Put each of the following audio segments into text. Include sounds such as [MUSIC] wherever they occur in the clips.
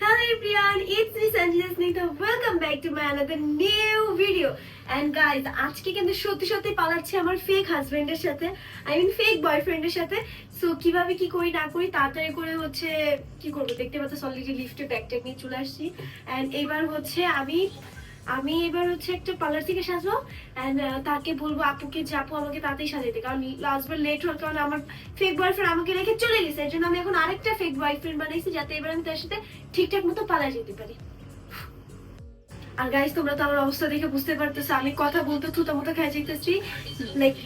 Hello everyone, it's me Sanjana Snigdha. Welcome back to my another new video. And guys, আজকে কিন্তু সত্যি সত্যি পালাচ্ছি আমার ফেক হাজবেন্ডের সাথে আই মিন ফেক বয়ফ্রেন্ডের সাথে সো কীভাবে কি করি না করি তাড়াতাড়ি করে হচ্ছে কি করব দেখতে পাচ্ছ অলরেডি লিফটে ব্যাগ ট্যাগ নিয়ে চলে আসছি অ্যান্ড এবার হচ্ছে আমি আমি এবার হচ্ছে একটা পার্লার থেকে সাজবো অ্যান্ড তাকে বলব, আপুকে যে আপু আমাকে তাতেই সাজাইতে কারণ লাস্টবার লেট হওয়ার কারণে আমার ফেক বয়ফ্রেন্ড আমাকে রেখে চলে গেছে। এর জন্য আমি এখন আরেকটা ফেক বয়ফ্রেন্ড বানাইছি, যাতে এবার আমি তার সাথে ঠিকঠাক মতো পালা যেতে পারি। আর গাইস তোমরা তো আমার অবস্থা দেখে বুঝতে পারতেছো, আমি কথা বলতে থুতা মতো খাই যাইতেছি। লাইক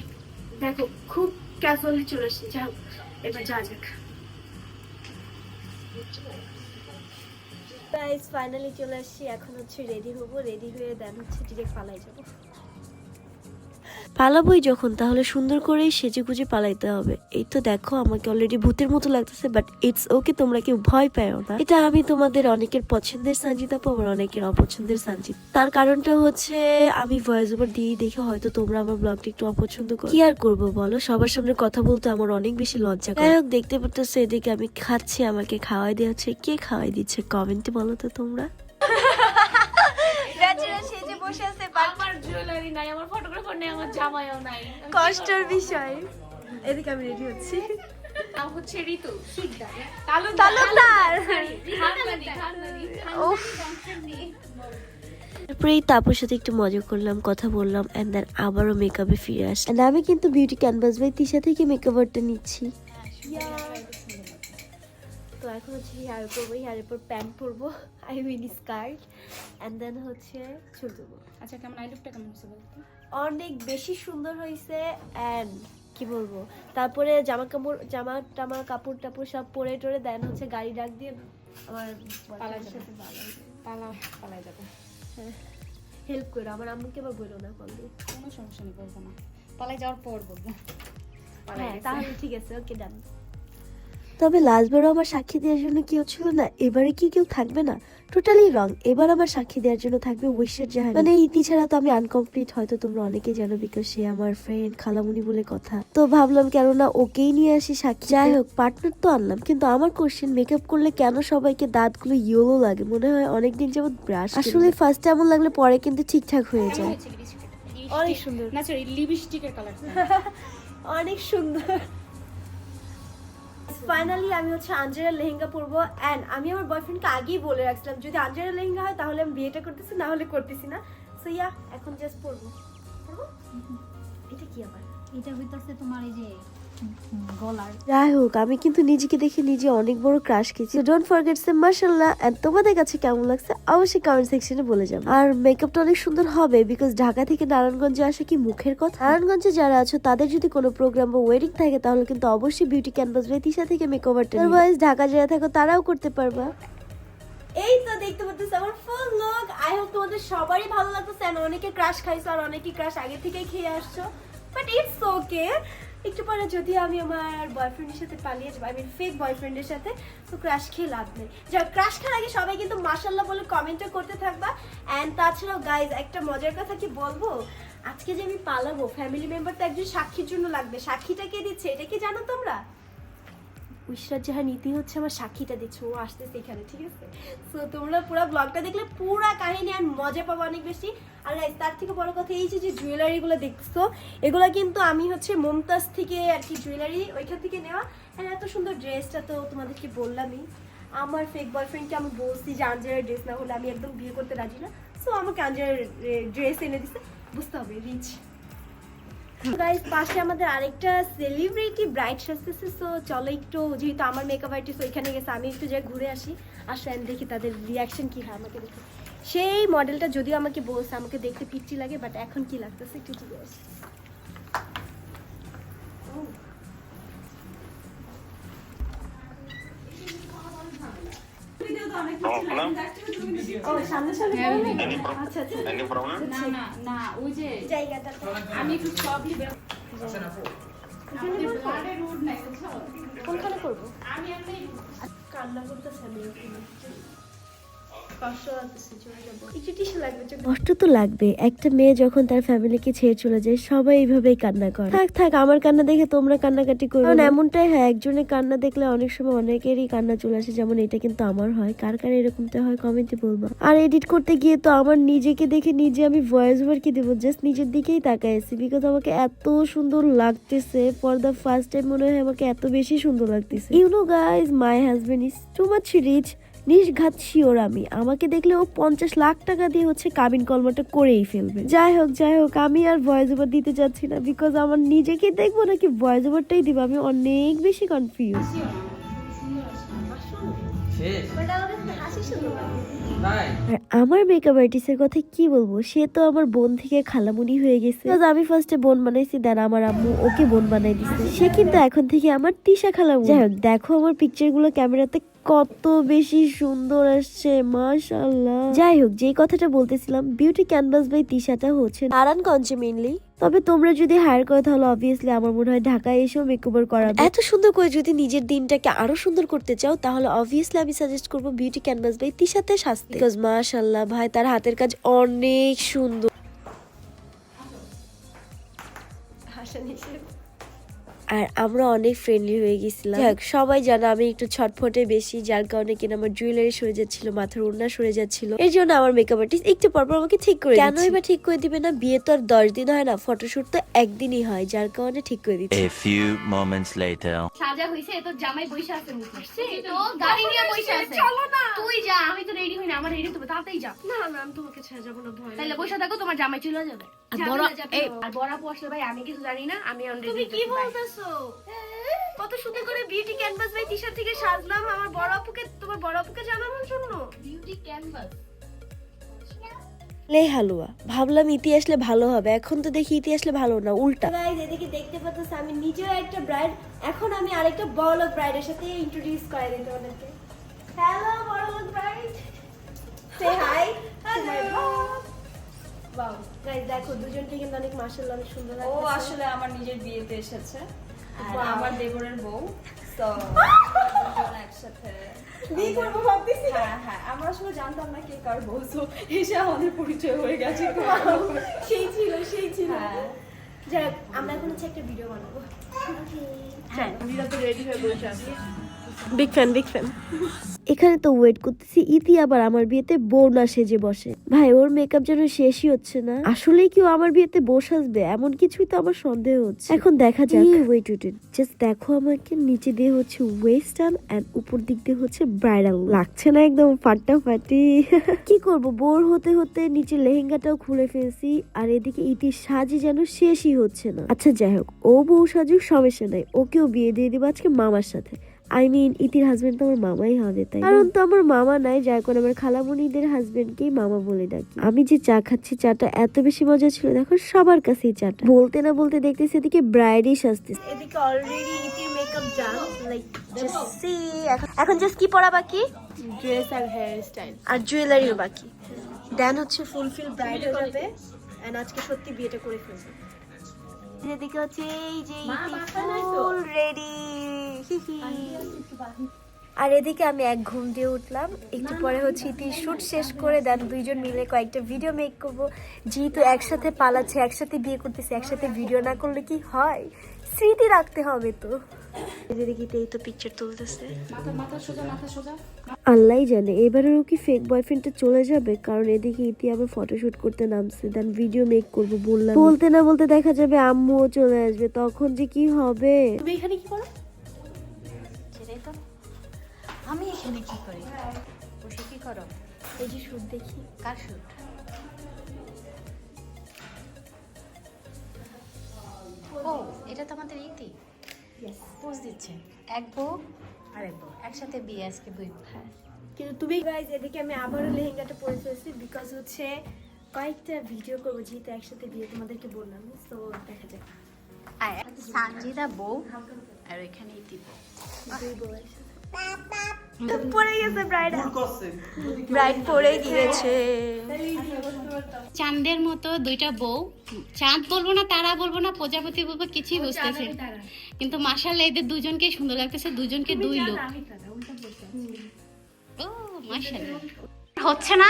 দেখো, খুব ক্যাজুয়ালি চলে আসছি। যাও এবার যা যাক। গাইস ফাইনালি চলে আসছি। এখন হচ্ছে রেডি হব রেডি হয়ে দেন হচ্ছে ডিরেক্ট পালাই যাব। পালাবই যখন, তাহলে সুন্দর করেই সেজে গুজে পালাইতে হবে। এই তো দেখো, আমাকে অলরেডি ভূতের মতো লাগতেছে বাট ইটস ওকে তোমরা কেউ ভয় পাও না। এটা আমি তোমাদের অনেকের পছন্দের সানজিদা পাবো আর অনেকের অপছন্দের সানজিদ তার কারণটা হচ্ছে, আমি ভয়েস ওভার দিয়ে দেখে হয়তো তোমরা আমার ব্লগটা একটু অপছন্দ করো। কি আর করব বলো? সবার সামনে কথা বলতে আমার অনেক বেশি লজ্জা। যাই হোক, দেখতে পারতেছো, এদিকে আমি খাচ্ছি, আমাকে খাওয়াই দেওয়া হচ্ছে কে খাওয়াই দিচ্ছে? কমেন্টে বলো তো তোমরা। বসে আছে আমার জুয়েলারি নাই আমার ফটোগ্রাফার নেই আমার জামাইও নাই। আমি কষ্টের বিষয়। এদিকে আমি রেডি হচ্ছি। ঋতু তালুকদার। তারপরে এই তাপুর সাথে একটু মজা করলাম কথা বললাম এন্ড দেন আবারও মেকআপে ফিরে আস আমি কিন্তু বিউটি ক্যানভাস বাই তিশা থেকে মেকআপ আর্টটা নিচ্ছি। তো এখন হচ্ছে হেয়ার করব হেয়ারের পর প্যান্ট পরবো I mean skirt and then হচ্ছে চুল দেবো আচ্ছা কেমন? আই লুকটা কেমন হচ্ছে বলতো? অনেক বেশি সুন্দর হয়েছে অ্যান্ড কি বলব? তারপরে জামা কাপড় জামা টামা কাপড় টাপড় সব পরে টরে দেন হচ্ছে গাড়ি ডাক দিয়ে আমার boyfriend-এর যাবে। পালা পালাই যাবে। হেল্প করো আমার আম্মুকে আবার বলো না কল দিয়ে কোনো সমস্যা নেই বলব না। পালাই যাওয়ার পর বলব। হ্যাঁ তাহলে ঠিক আছে ওকে ডান তবে লাস্টবারও আমার সাক্ষী দেওয়ার জন্য কেউ ছিল না। এবারে কি কেউ থাকবে না? টোটালি রং এবার আমার সাক্ষী দেওয়ার জন্য থাকবে ঐশ্বর জাহান মানে ইতি ছাড়া তো আমি আনকমপ্লিট হয়তো তোমরা অনেকেই জানো বিকজ সে আমার ফ্রেন্ড খালামুনি বলে কথা। তো ভাবলাম কেননা ওকেই নিয়ে আসি সাক্ষী। যাই হোক পার্টনার তো আনলাম কিন্তু আমার কোশ্চেন মেকআপ করলে কেন সবাইকে দাঁতগুলো ইয়েলো লাগে? মনে হয় অনেকদিন যাবত ব্রাশ আসলে ফার্স্ট এমন লাগলে পরে কিন্তু ঠিকঠাক হয়ে যায়। অনেক সুন্দর। না সরি লিপস্টিকের কালার অনেক সুন্দর। [LAUGHS] ফাইনালি আমি হচ্ছে আঞ্জেরা লেহেঙ্গা পরবো অ্যান্ড আমি আমার বয়ফ্রেন্ডকে আগেই বলে রাখছিলাম যদি আঞ্জেরা লেহেঙ্গা হয় তাহলে আমি বিয়েটা করতেছি না হলে করতেছি না। সো ইয়া এখন জাস্ট পরবো? এটা কি আবার? এটা হইতাছে তোমার এই যে গলার। যাই হোক আমি কিন্তু নিজেকে দেখে নিজে অনেক বড় ক্রাশ খেয়েছি। ডোন্ট ফরগেট সে মার্শাল্লাহ এন্ড তোমাদের কাছে কেমন লাগছে অবশ্যই কমেন্ট সেকশনে বলে যাব। আর মেকআপটা অনেক সুন্দর হবে বিকজ ঢাকা থেকে নারায়ণগঞ্জে আসা কি মুখের কথা? নারায়ণগঞ্জে যারা আছো তাদের যদি কোনো প্রোগ্রাম বা ওয়েডিং থাকে তাহলে কিন্তু অবশ্যই বিউটি ক্যানভাস তিশা থেকে মেকওভার আদারওয়াইজ ঢাকা যারা থাকো তারাও করতে পারবা। এই তো দেখতে পাচ্ছিস আমার ফুল লুক আই হোপ তোমাদের সবারই ভালো লাগতেছে অনেকে ক্রাশ খাইছো আর অনেকে ক্রাশ আগে থেকেই খেয়ে আসছো। বাট ইটস ওকে একটু পরে যদি আমি আমার বয়ফ্রেন্ডের সাথে পালিয়ে যাব আই মিন ফেক বয়ফ্রেন্ডের সাথে, তো ক্রাশ খেয়ে লাভ নেই। যা ক্রাশ খাওয়ার আগে সবাই কিন্তু মাসাল্লাহ বলে কমেন্টও করতে থাকবা। অ্যান্ড তাছাড়াও গাইজ একটা মজার কথা কি বলব? আজকে যে আমি পালাবো ফ্যামিলি মেম্বার তো একজন সাক্ষীর জন্য লাগবে। সাক্ষীটা কে দিচ্ছে? এটা কি জানো তোমরা? উইশরাত জাহান নীতি হচ্ছে আমার সাক্ষীটা দিচ্ছে ও আসতেছে এখানে ঠিক আছে? সো তোমরা পুরো ব্লগটা দেখলে পুরো কাহিনী আর মজা পাবো অনেক বেশি। আর guys, তার থেকে বড় কথা এই যে জুয়েলারিগুলো দেখছ এগুলো কিন্তু আমি হচ্ছে মমতাজ থেকে আর কি জুয়েলারি ওইখান থেকে নেওয়া। আর এত সুন্দর ড্রেসটা তো তোমাদেরকে বললামই। আমার ফেক বয়ফ্রেন্ডকে আমি বলছি যে আঞ্জারের ড্রেস না হলে আমি একদম বিয়ে করতে রাজি না। সো আমাকে আঞ্জারের ড্রেস এনে দিছে। বুঝতে হবে রিচ গাইস পাশে আমাদের আরেকটা সেলিব্রিটি ব্রাইট সাজতেছে সো চলো একটু, যেহেতু আমার মেকআপ আর্টিস্ট ওইখানে গেছে, আমি একটু যাই ঘুরে আসি, আর and দেখি তাদের রিয়াকশন কি হয় আমাকে দেখে। সেই মডেলটা যদিও আমাকে বলছে, আমাকে দেখতে পিচ্ছি লাগে বাট এখন কি লাগতেছে একটু জিজ্ঞেস আসি problem? ও সামনে সামনে হ্যাঁ, বলবে? Any problem? আচ্ছা আচ্ছা Any problem? না না না ওই যে জায়গাটা আমি একটু সবই কোনখানে করব? আমি এমনি কান্না করতেছে আমি এখানে। কষ্ট তো লাগবে একটা মেয়ে যখন তার ফ্যামিলিকে ছেড়ে চলে যায় সবাই এইভাবেই কান্না করে। থাক থাক আমার কান্না দেখে তোমরা কান্নাকাটি করো কারণ এমনটাই হয় একজনের কান্না দেখলে অনেক সময় অনেকেরই কান্না চলে আসে যেমন এটা কিন্তু আমার হয়। কার কার এরকমটা হয় কমেন্টে বলবা। আর এডিট করতে গিয়ে তো আমার নিজেকে দেখে নিজে আমি ভয়েস ওভার কি দেবো? জাস্ট নিজের দিকেই তাকাই আছি বিকজ আমাকে এত সুন্দর লাগতেছে। ফর দ্য ফার্স্ট টাইম মনে হয় আমাকে এত বেশি সুন্দর লাগতেছে। You know guys my husband is too much rich নির্ঘাত শিওর আমি। আমাকে দেখলে ও পঞ্চাশ লাখ টাকা দিয়ে হচ্ছে কাবিন কলমাটা করেই ফেলবে। যাই হোক যাই হোক আমি আর ভয়েস ওভার দিতে চাচ্ছি না বিকজ আমার নিজেকে দেখব নাকি ভয়েস ওভারটাই দিব। আমি অনেক বেশি কনফিউজ আমার আর মেকআপ আর্টিস্টের কথা কি বলব? সে তো আমার বোন থেকে খালামুনি হয়ে গেছে। আমি ফার্স্টে বোন বানাইছি দেন আমার আম্মু ওকে বোন বানাই দিছে। সে কিন্তু এখন থেকে আমার তিশা খালামুনি। যাই হোক দেখো আমার পিকচারগুলো ক্যামেরাতে কত বেশি সুন্দর আসছে মাশাল্লাহ যাই হোক যেই কথাটা বলতেছিলাম বিউটি ক্যানভাস বাই তিশাটা হচ্ছে নারায়ণগঞ্জে মেইনলি তবে তোমরা যদি হায়ার করো তাহলে অবভিয়াসলি আমার মনে হয় ঢাকায় এসেও মেকওভার করাবে। এত সুন্দর করে যদি নিজের দিনটাকে আরও সুন্দর করতে চাও তাহলে অবভিয়াসলি আমি সাজেস্ট করব বিউটি ক্যানভাস বাই তিশাতে সাজতে। বিকজ মাশাল্লাহ ভাই তার হাতের কাজ অনেক সুন্দর। হাসা নিষেধ আর আমরা অনেক ফ্রেন্ডলি হয়ে গেছিলাম। সবাই জানে আমি একটু ছটফটে বেশি যার কারণে কিনা আমার জুয়েলারি সরে যাচ্ছিল মাথার ওড়না সরে যাচ্ছিল। এর জন্য আমার মেকআপ আর্টিস্ট একটু পরপর আমাকে ঠিক করে কেনই এবার ঠিক করে দিবে না? বিয়ে তো আর দশ দিন হয় না ফটোশুট তো একদিনই হয় যার কারণে ঠিক করে দিচ্ছে। A few moments later. সাজা হইছে জামাই বইসা আছে মুখে। তো গাড়ি নিয়ে বইসা আছে। চলো না। তুই যা আমি তো রেডি হই না আমার রেডি তুমি তাড়াতাড়ি যা না না আমি তোমাকে ছেড়ে যাব না ভয় তাহলে বসে থাকো তোমার জামাই চলে যাবে। আর বড়। আর বড় আসলে ভাই আমি কিছু জানি না আমি তুমি কি বলতেছো? কত সুন্দর করে বিউটি ক্যানভাস বাই টি থেকে সাজলাম। আমার বড় আপুকে তোমার বড় আপুকে জানানোর জন্য বিউটি ক্যানভাস লে হালুয়া ভাবলাম ইতি আসলে ভালো হবে এখন তো দেখি ইতি আসলে ভালো না উল্টা। গাইজ এদিকে দেখতে পাচ্ছ আমি নিজেও একটা ব্রাইড এখন আমি আরেকটা বড় লোক ব্রাইডের সাথে ইন্ট্রোডিউস করে দিতে ওদেরকে হ্যালো বড় লোক ব্রাইড সে হাই হ্যালো বাও গাইজ দেখো দুজনকে কিন্তু অনেক মাশাআল্লাহ অনেক সুন্দর ও আসলে আমার নিজের বিয়েতে এসেছে. আমার দেবরের বউ তো একসাথে বিয়ে করব ভাবতেছি। হ্যাঁ হ্যাঁ আমরা আসলে জানতাম না কে কার বউ তো এসে আমাদের পরিচয় হয়ে গেছে। [LAUGHS] সেই ছিল সেই ছিল। হ্যাঁ। যাই আমরা এখন হচ্ছে একটা ভিডিও বানাবো। হ্যাঁ মীরা তো রেডি হয়ে বসে আছে। বিগ ফ্যান বিগ ফ্যান এখানে তো ওয়েট করতেছি ইতি আবার আমার বিয়েতে বউ না সেজে বসে। ভাই ওর মেকআপ যেন শেষই হচ্ছে না। আসলেই কেউ আমার বিয়েতে বসে আসবে এমন কিছুই তো আমার সন্দেহ হচ্ছে। এখন দেখা যাক। ওয়েট ওয়েট জাস্ট দেখো আমাকে নিচে দিয়ে হচ্ছে ওয়েস্টার্ন এন্ড উপর দিক দিয়ে হচ্ছে ব্রাইডাল লাগছে না একদম ফাটাফাটি। [LAUGHS] কি করব? বোর হতে হতে নিচে লেহেঙ্গাটাও খুলে ফেলছি আর এদিকে ইতির সাজি যেন শেষই হচ্ছে না। আচ্ছা যাই হোক ও বউ সাজুক সমস্যা নাই। ওকেও বিয়ে দিয়ে দিবো আজকে মামার সাথে। আই মিন ইতির হাজবেন্ড তো আমার মামাই হবে তাই কারণ তো আমার মামা নাই যার কারণে আমার খালামণিদের হাজবেন্ডকেই মামা বলে ডাকি। আমি যে চা খাচ্ছি চাটা এত বেশি মজা ছিল দেখো সবার কাছেই চাটা। বলতে না বলতে দেখতেছি এদিকে ব্রাইডই সাজতেছে। এদিকে already ইতির makeup done like Just see, এখন- এখন জাস্ট কি পরা বাকি? ড্রেস আর হেয়ার স্টাইল আর জুয়েলারিও বাকি। দেন হচ্ছে ফুলফিল ব্রাইড হয়ে যাবে এন্ড আজকে সত্যি বিয়েটা করে ফেলবে। এদিকে হচ্ছে এই যে ফুল রেডি হি তো? আর এদিকে আমি এক ঘুম দিয়ে উঠলাম। একটু পরে হচ্ছে ইতি শুট শেষ করে দেন দুইজন মিলে কয়েকটা ভিডিও মেক করব। যেহেতু একসাথে পালাচ্ছে একসাথে বিয়ে করতেছে একসাথে ভিডিও না করলে কি হয়? স্মৃতি রাখতে হবে তো। এদিকে এই তো পিকচার তুলতেছে। মাথা মাথা সোজা মাথা সোজা। আল্লাহ জানে এবারেও কি ফেক বয়ফ্রেন্ডটা চলে যাবে? কারণ এদিকে ইতি আবার ফটোশুট করতে নামছে দেন ভিডিও মেক করব বললাম। বলতে না বলতে দেখা যাবে আম্মুও চলে আসবে তখন যে কি হবে? তুমি এখানে কি করো? সেটাই তো আমি এখানে কি করি? বসে কি করো? এই যে শুট দেখি। কার শুট ও এটা তো আমাদের ইতি। পোজ দিচ্ছে। এক বউ আর এক বউ। একসাথে বিয়ে আজকে দুই। হ্যাঁ। কিন্তু তুমি গাইজ এদিকে আমি আবারও লেহেঙ্গাটা পরে ফেলছি বিকজ হচ্ছে কয়েকটা ভিডিও করব যেহেতু একসাথে বিয়ে তোমাদেরকে বললাম তো দেখা যাক। আর সানজিদা বউ আর এখানে ইতি বউ। দুই বউ পড়ে গেছে ব্রাইড ব্রাইড পরে গিয়েছে চাঁদের মতো দুইটা বউ। চাঁদ বলব না তারা বলব না প্রজাপতি বলব কিছুই বুঝতেছে কিন্তু মাসাল্লাহ এদের দুজনকে সুন্দর লাগতেছে দুজনকে দুই লোক। ও হচ্ছে না?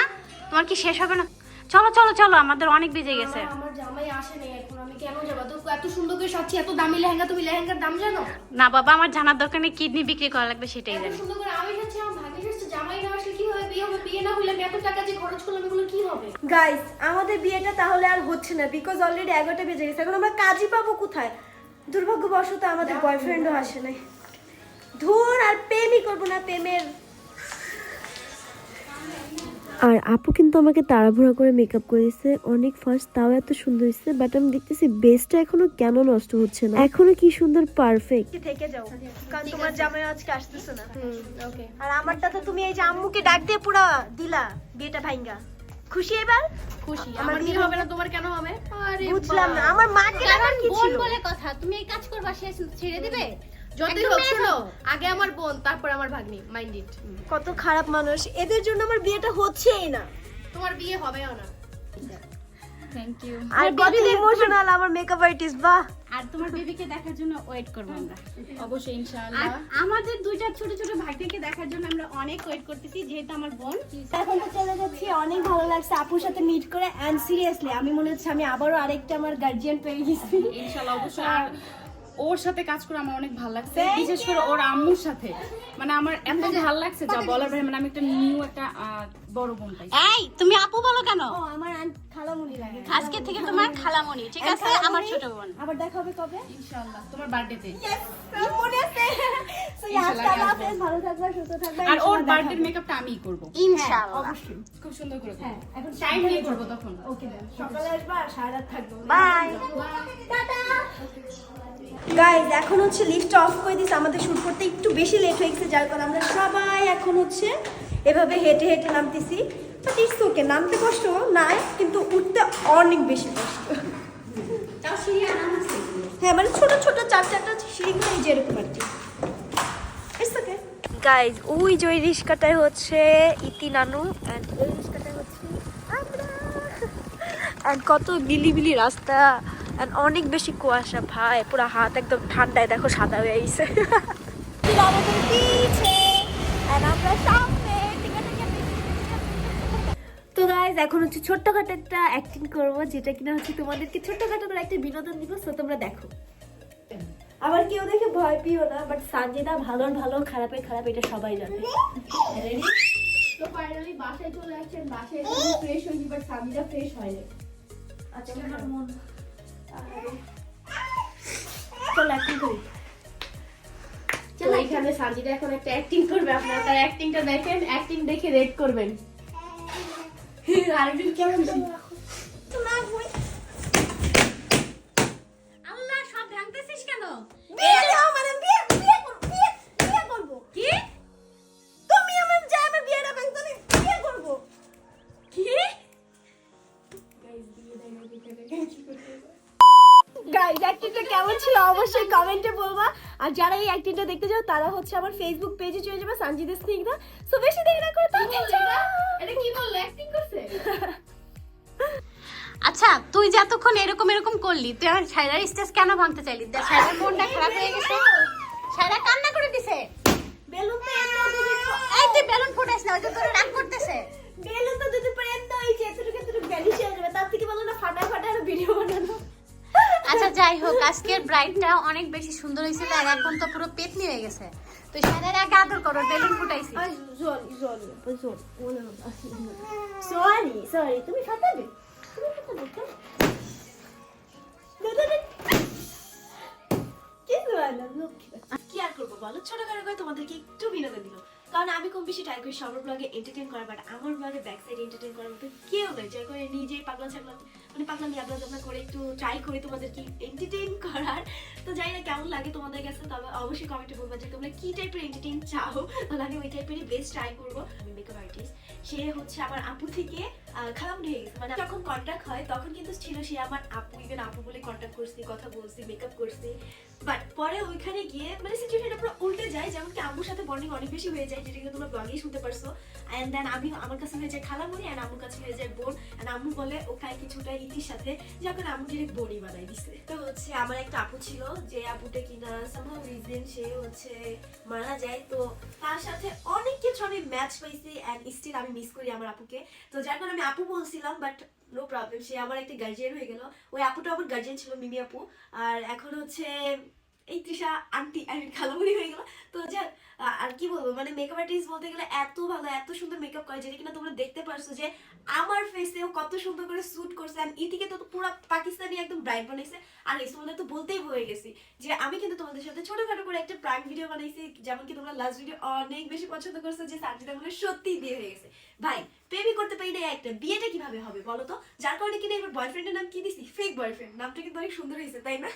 তোমার কি শেষ হবে না? চলো চলো চলো আমাদের অনেক বেজে গেছে। আমার- জামাই আসে নাই এখন আমি কেন যাব? তো এত সুন্দর করে সাজছি এত দামি লেহেঙ্গা তুমি লেহেঙ্গার দাম জানো? না বাবা আমার জানার দরকার নেই কিডনি বিক্রি করা লাগবে সেটাই জানি। সুন্দর করে আমি আমার ভাগ্যে জামাই না আসলে কি হবে বিয়ে হবে বিয়ে না হলে আমি এত টাকা যে খরচ করলাম এগুলো কি হবে? গাইস আমাদের বিয়েটা তাহলে আর হচ্ছে না বিকজ অলরেডি এগারোটা বেজে গেছে এখন আমরা কাজই পাবো কোথায়? দুর্ভাগ্যবশত আমাদের বয়ফ্রেন্ডও আসে নাই। ধুর আর প্রেমই করব না প্রেমের আর আপু কিন্তু আমাকে তাড়াহুড়া করে মেকআপ করেছে। অনেক ফার্স্ট তাও এত সুন্দর হয়েছে বাট আমি দেখতেছি বেসটা এখনও কেন নষ্ট হচ্ছে না? এখনও কি সুন্দর পারফেক্ট থেকে যাও কারণ তোমার জামাই আজকে আসতেছে না। ওকে আর আমারটা তো তুমি এই যে আম্মুকে ডাক দিয়ে পুরা দিলা বিয়েটা ভাঙ্গা খুশি এবার? খুশি আমার কি বিয়ে হবে না তোমার কেন হবে? আরে বুঝলাম না আমার মাকে ডাকার কি বোন ছিল? বলে কথা তুমি এই কাজ করবা সে ছেড়ে দিবে? যতই হোক শোনো আগে আমার বোন তারপর আমার ভাগ্নি মাইন্ড ইট কত খারাপ মানুষ এদের জন্য আমার বিয়েটা হচ্ছেই না। তোমার বিয়ে হবেও না। থ্যাংক ইউ আর কত ইমোশনাল আমার মেকআপ আর্টিস্ট বাহ। আর তোমার বেবিকে দেখার জন্য ওয়েট করব আমরা। অবশ্যই ইনশাআল্লাহ। আমাদের দুইটা ছোট ছোট ভাগ্নিকে দেখার জন্য আমরা অনেক ওয়েট করতেছি যেহেতু আমার বোন। এখন তো চলে যাচ্ছি অনেক ভালো লাগছে আপুর সাথে মিট করে এন্ড সিরিয়াসলি আমি মনে হচ্ছে আমি আবারও আরেকটা আমার গার্জিয়ান পেয়ে গেছি। অবশ্যই। ওর সাথে কাজ করে আমার অনেক ভালো লাগছে বিশেষ করে ওর আম্মুর সাথে। মানে আমার এত ভালো লাগছে যা বলার ভাই মানে আমি একটা নিউ একটা বড় বোন পাইছি এই তুমি আপু বলো কেন? ও আমার খালামুনি লাগে। আজকে থেকে তোমার খালামণি ঠিক আছে? আমার ছোট বোন। আবার দেখা হবে কবে? ইনশাআল্লাহ তোমার বার্থডেতে মনে আছে। So, yes, ইনশাল্লাহ আল্লাহ আসব। হাফেজ, ভালো থাকবা সুস্থ থাকবা আর ওর মেকআপটা আমিই করব। ইনশাআল্লাহ অবশ্যই। খুব সুন্দর করে হ্যাঁ এখন টাইম নিয়ে করব তখন। ওকে সকালে আসবা আর সারা রাত থাকব। By tata. গাইজ এখন হচ্ছে লিফট অফ করে দিছে আমাদের শুট করতে একটু বেশি লেট হয়ে গেছে যার কারণে আমরা সবাই এখন হচ্ছে এভাবে হেঁটে হেঁটে নামতেছি। বাট ইটস ওকে নামতে কষ্ট নাই কিন্তু উঠতে অনেক বেশি কষ্ট। হ্যাঁ মানে ছোট ছোট চার চারটা সিঁড়ি করে এই যে আর কি। গাইজ ওই যে ওই রিক্সাটায় হচ্ছে ইতি নানু অ্যান্ড এই রিক্সাটায় হচ্ছে অ্যান্ড কত বিলি বিলি রাস্তা অ্যান্ড অনেক বেশি কুয়াশা ভাই পুরো হাত একদম ঠান্ডায় দেখো সাদা হয়ে গেছে আমরা তো গাইজ এখন হচ্ছে ছোট্টখাটো একটা অ্যাক্টিং করব যেটা কিনা হচ্ছে তোমাদেরকে ছোট্টখাটো করে একটা বিনোদন দিব। তো তোমরা দেখো। আবার কেউ দেখে ভয় পিও না বাট সানজিদা ভালোর ভালো খারাপের খারাপ এটা সবাই জানে। তো ফাইনালি বাসায় চলে আসছেন বাসায় ফ্রেশ হয়েছি বাট সানজিদা ফ্রেশ হয়নি। আচ্ছা আমার মন। চল অ্যাক্টিং করি। এখানে সানজিদা এখন একটা অ্যাক্টিং করবে আপনারা তার অ্যাক্টিংটা দেখেন অ্যাক্টিং দেখে রেড করবেন। আরেকদিন কেমন আল্লাহ কেমন ছিল অবশ্যই কমেন্টে বলবা। আর যারা এই অ্যাক্টিংটা দেখতে চাও তারা হচ্ছে আমার ফেসবুক পেজে চলে যাবে সঞ্জিতা স্নিগ্ধা। সো বেশি দেরি না করে এটা কি বলল? অ্যাক্টিং করছে? আচ্ছা তুই যে এতক্ষণ এরকম এরকম করলি তুই আমার ছাইরার স্টেজ কেন ভাঙতে চাইলি? দেখ ছাইরার মনটা খারাপ হয়ে গেছে। ছাইরা কান্না করে দিছে। বেলুন তো এই তুই বেলুন ফুটাইস না ওই যে তোর রাগ করতেছে। বেলুন তো দুদিন পরে এমনি ওই যে এতটুকু এতটুকু ভ্যানিশ হয়ে যাবে তার থেকে ভালো না ফাটা ফাটা আর ভিডিও বানানো। আচ্ছা যাই হোক, আজকের ব্রাইডটা অনেক বেশি সুন্দর হয়েছিল আর এখন তো পুরো পেতনি হয়ে গেছে। তুই ছাইরার আগে আদর করো, বেলুন ফুটাইছি। সরি সরি তুমি ফাটাবে তো? কি আর করব বলো? ছোটখাটো করে তোমাদেরকে একটু বিনোদন দিল। কারণ আমি কম বেশি ট্রাই করি সবার ব্লগে এন্টারটেন করা বাট আমার ব্লগে ব্যাক সাইড এন্টারটেন করার মতো কেউ নেই। যার করে নিজে পাগলা ছাগলা মানে পাগলা ইয়াবলা জাবলা করে একটু ট্রাই করি তোমাদেরকে এন্টারটেন করার। তো জানি না, কেমন লাগে তোমাদের কাছে? তবে অবশ্যই কমেন্টে বলবা যে তোমরা কি টাইপের এন্টারটেন চাও। তাহলে আমি ওই টাইপেরই বেস্ট ট্রাই করব। আমি মেকআপ আর্টিস্ট সে হচ্ছে আমার আপু থেকে হয়ে গেছে মানে যখন কন্ট্যাক্ট হয়, তখন কিন্তু ছিল সে আমার আপু ইভেন আপু বলে কন্ট্যাক্ট করছি, কথা বলছি মেকআপ করছি। বাট পরে ওইখানে গিয়ে মানে সিচুয়েশনটা পুরো উল্টে যায়, যেমন কি আম্মুর সাথে বন্ডিং অনেক বেশি হয়ে যায়, যেটা কিন্তু তোমরা ব্লগেই শুনতে পারছ। অ্যান্ড দেন আমি, আমার কাছে হয়ে যায় খালামুড়ি অ্যান্ড আম্মুর কাছে হয়ে যায় বোন। অ্যান্ড আম্মু বলে ও খায় কিছুটা ইতির সাথে যখন আম্মু ডিরেক্ট বড়ি বানাই দিছে। তো হচ্ছে আমার একটা আপু ছিল, যে আপুটা কিনা সামহাউ রিজন সে হচ্ছে মারা যায়। তো তার সাথে অনেক কিছু আমি ম্যাচ পাইছি অ্যান্ড স্টিল আমি মিস করি আমার আপুকে। তো যার কারণে আমি আপু বলছিলাম বাট নো প্রবলেম সে আমার একটা গার্জিয়ান হয়ে গেল। ওই আপুটা আমার গার্জিয়ান ছিল, মিমি আপু। আর এখন হচ্ছে এই তৃষা আন্টি আই মিন খালামুড়ি হয়ে গেল তো যাক আর কি বলব? মানে মেকআপ আর্টিস্ট বলতে গেলে এত ভালো, এত সুন্দর মেকআপ করে, যেটা কিনা তোমরা দেখতে পারছ যে আমার ফেসেও কত সুন্দর করে স্যুট করছে। আর ইতিকে তো পুরো পাকিস্তানি একদম ব্রাইট বানাইছে। আর এই তোমাদের তো বলতেই হয়ে গেছি যে আমি কিন্তু তোমাদের সাথে ছোটখাটো করে একটা প্রাইম ভিডিও বানাইছি যেমন কি তোমরা লাস্ট ভিডিও অনেক বেশি পছন্দ করছ যে সার্জিটা মনে সত্যিই বিয়ে হয়ে গেছে। ভাই, প্রেমই করতে পারি না একটা। বিয়েটা কীভাবে হবে বলো তো? যার কারণে কিনা এবার বয়ফ্রেন্ডের নাম কি দিছি? ফেক বয়ফ্রেন্ড নামটা কিন্তু অনেক সুন্দর হয়েছে, তাই না?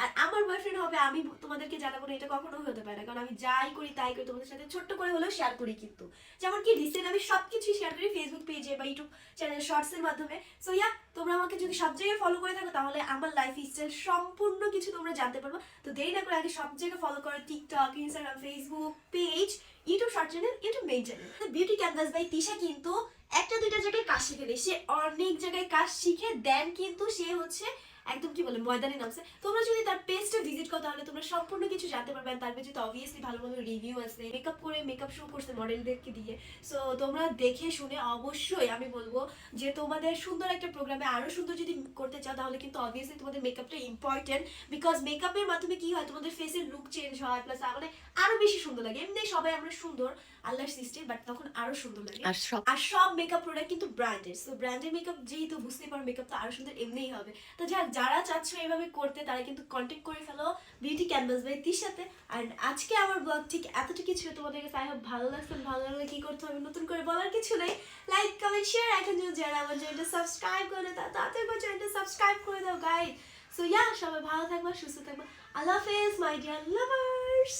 আর আমার বয়ফ্রেন্ড হবে আমি তোমাদেরকে জানাব না, এটা কখনো হতে পারে না। কারণ আমি যাই করি তাই করি, তোমাদের সাথে ছোট্ট করে হলেও শেয়ার করি কিন্তু। যেমন কি রিসেন্ট আমি সবকিছুই শেয়ার করি ফেসবুক পেজে বা ইউটিউব চ্যানেল শর্টস এর মাধ্যমে। সো ইয়া তোমরা আমাকে যদি সব জায়গায় ফলো করে থাকো, তাহলে আমার লাইফ স্টাইল সম্পূর্ণ কিছু তোমরা জানতে পারব। তো দেরি না করে আগে সব জায়গায় ফলো করো TikTok Instagram Facebook page YouTube short channel YouTube main channel beauty canvas by Tisha কিন্তু একটা দুইটা জায়গায় কাজ শিখে সে অনেক জায়গায় কাজ শিখে দেন কিন্তু সে হচ্ছে একদম কি বলে, ময়দানে নামছে। তোমরা যদি তার পেজটা ভিজিট করো, তাহলে তোমরা সম্পূর্ণ কিছু জানতে পারবে। তার পেজে তো অবভিয়াসলি ভালো ভালো রিভিউ আছে মেকআপ করে মেকআপ শো করছে মডেলদেরকে দিয়ে। সো তোমরা দেখে, শুনে অবশ্যই আমি বলব যে তোমাদের সুন্দর একটা প্রোগ্রামে আরও সুন্দর যদি করতে চাও, তাহলে কিন্তু অবভিয়াসলি তোমাদের মেকআপটা ইম্পর্টেন্ট বিকজ মেকআপের মাধ্যমে কি হয়, তোমাদের ফেসের লুক চেঞ্জ হয় প্লাস মানে আরও বেশি সুন্দর লাগে। এমনি সবাই আমরা সুন্দর আল্লাহর সৃষ্টি বাট তখন আরও সুন্দর লাগে। আর সব আর সব মেকআপ প্রোডাক্ট কিন্তু ব্র্যান্ডেড সো ব্র্যান্ডেড মেকআপ যেহেতু বুঝতে পারো মেকআপ তো আরও সুন্দর এমনিই হবে। তো যারা চাচ্ছ করতে তারা কিন্তু কন্ট্যাক্ট করে ফেলো বিউটি ক্যানভাস বাই তির সাথে। আর আজকে আমার ব্লগ ঠিক এতটুকু ছিল। তোমাদের কাছে আই হোপ ভালো লাগছে। ভালো লাগলে কি করতে হবে নতুন করে বলার কিছু নেই। লাইক কমেন্ট শেয়ার এখন যারা আমার চ্যানেলটা সাবস্ক্রাইব করে দাও তাড়াতাড়ি করে চ্যানেলটা সাবস্ক্রাইব করে দাও গাইড সো ইয়া সবাই ভালো থাকবা সুস্থ থাকবা। আল্লাহ হাফেজ মাই ডিয়ার লাভার্স